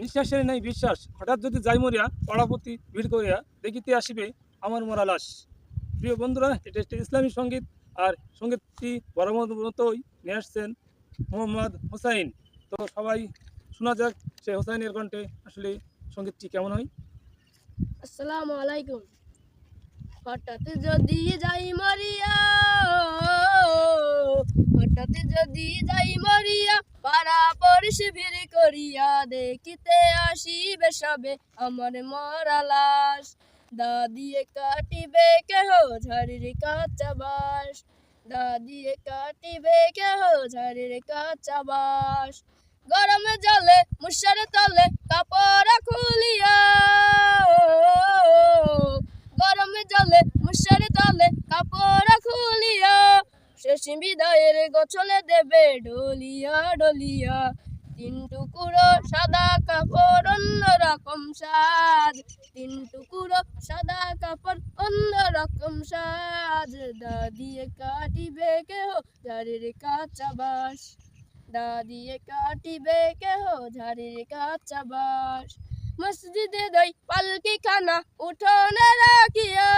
নিঃশ্বাসের নাই বিশ্বাস। হঠাৎ যদি যাই মরিয়া, পাড়াপতি ভিড় করিয়া দেখিতে আসিবে আমার মরা লাশ প্রিয় বন্ধুরা, এটা একটি ইসলামী সংগীত আর সঙ্গীতটি বড় মতোই নিয়ে আসছেন মোহাম্মদ হোসাইন। তো সবাই শোনা যাক সে হোসাইনের কণ্ঠে আসলে সঙ্গীতটি কেমন হয়। আসসালামু আলাইকুম। হঠাৎ যদি যাই মরিয়া, হঠাৎ যদি পাড়া শিবির করিয়া দেখিতে আসিবে সবে আমার মরা লাশ। দাদিয়ে কাটিবে কেহ ঝাড়ির কাঁচা বাস দাদিয়ে কাটিবে কেহ ঝাড়ির কাঁচা বাস গরমে জলে মুসার তলে কাপড় খুলিয়া গরমে জলে মুশারে তলে কাপড় খুলিয়া শেষ বিদায়ের গছলে দেবে ডলিয়া ডলিয়া। তিন টুকুরো সাদা কাপড় অন্য রকম সাজ। তিন টুকুরো সাদা কাপড় অন্য রকম সাজ দাদিয়ে কাটিবে কেহ? যারের কাঁচা বাস দাদিয়ে কাটিবে কেহ? ঝাড়ির কাঁচা বাস মসজিদে দই পালকি খানা উঠোনে রাখিয়া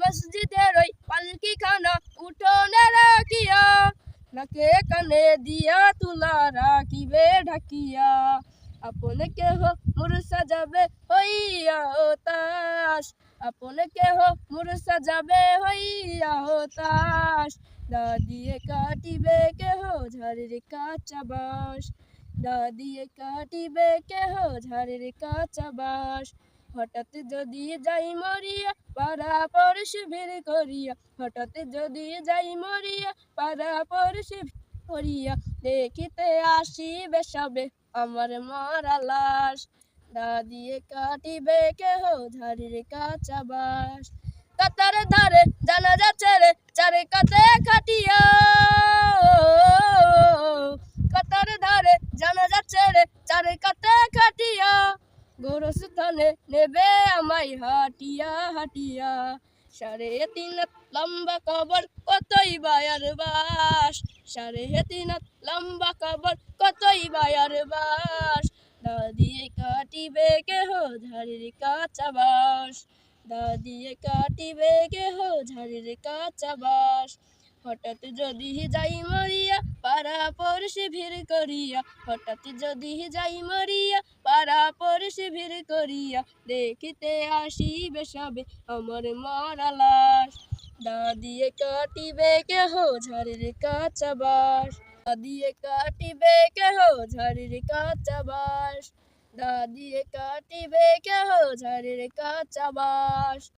মসজিদে রই পালকি খানা উঠোনে রাখিয়া নাকে কানে দিয়া তুলা রাখিবে ঢাকিয়া? আপন কেহ মুরসা যাবে হইয়া হতাশ আপন কেহ মুরসা যাবে হইয়া হতাশ দাদিয়ে কাটিবে কেহ ঝাড়ির কাঁচা বাস দাদিয়ে কাটিবে কেহ ঝাড়ির কাঁচা বাস হঠাৎ যদি যাই মরিয়া, পাড়া পড়শ ভিড় করিয়া। হঠাৎ যদি যাই মরিয়া, পাড়া পড়শ করিয়া দেখিতে আসিবে সবে। আমার মরা লাশ দাদিয়ে কাটিবে কেহ, ঝাড়ির কাঁচা বাস কাতার ধারে জানাজা ছেড়ে চারে কাতে খাটিয়া। কাতার ধারে জানাজা ছেড়ে চারে কাতে খাটিয়া। গোরস্থানে নেবে আমায় হাটিয়া হাটিয়া। সাড়ে তিন লম্বা কবর, কতই বায়ার বাস? সাড়ে তিন লম্বা কবর, কতই বায়ার বাস? দাদিয়ে কাটিবে কেহ ঝাড়ির কাঁচা বাস দাদিয়ে কাটিবে কেহ ঝাড়ির কাঁচা বাস হঠাৎ যদি যাই মরিয়া পাড়া পড়শি ভিড় করিয়া, হঠাৎ যদি যাই মরিয়া, পাড়া পড়শি ভিড় করিয়া, দেখিতে আসিবে সবে আমার মরা লাশ দাদিয়ে কাটিবে কেহ ঝাড়ির কাঁচা বাস দাদিয়ে কাটিবে কেহ ঝাড়ির কাঁচা বাস দাদিয়ে কাটিবে কেহ ঝাড়ির কাঁচা বাস